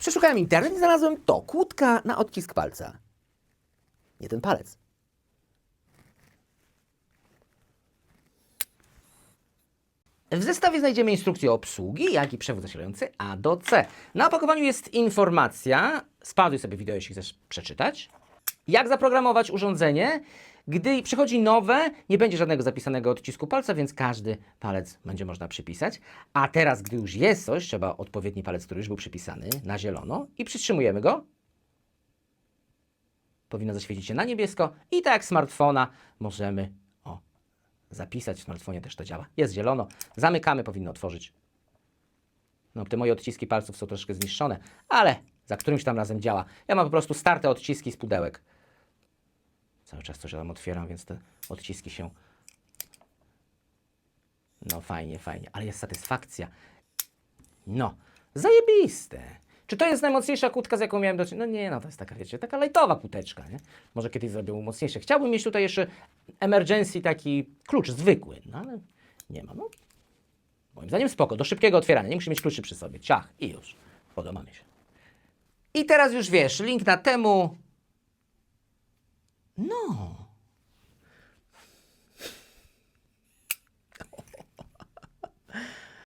Przeszukałem internet i znalazłem to. Kłódka na odcisk palca. Nie ten palec. W zestawie znajdziemy instrukcję obsługi, jak i przewód zasilający A do C. Na opakowaniu jest informacja, spaduj sobie wideo, jeśli chcesz przeczytać, jak zaprogramować urządzenie. Gdy przychodzi nowe, nie będzie żadnego zapisanego odcisku palca, więc każdy palec będzie można przypisać. A teraz, gdy już jest coś, trzeba odpowiedni palec, który już był przypisany, na zielono i przytrzymujemy go. Powinno zaświecić się na niebiesko i tak jak smartfona możemy o, zapisać. W smartfonie też to działa. Jest zielono. Zamykamy, powinno otworzyć. No, te moje odciski palców są troszkę zniszczone, ale za którymś tam razem działa. Ja mam po prostu starte odciski z pudełek. Cały czas coś tam otwieram, więc te odciski się. No fajnie, fajnie, ale jest satysfakcja. No, zajebiste. Czy to jest najmocniejsza kłódka, z jaką miałem do czynienia? No nie, no to jest taka, wiecie, taka lajtowa kłódeczka, nie? Może kiedyś zrobię mocniejsze. Chciałbym mieć tutaj jeszcze emergency taki klucz zwykły, no ale nie ma, no. Moim zdaniem spoko, do szybkiego otwierania, nie musi mieć kluczy przy sobie. Ciach i już. Podoba mi się. I teraz już wiesz, link na temu. No.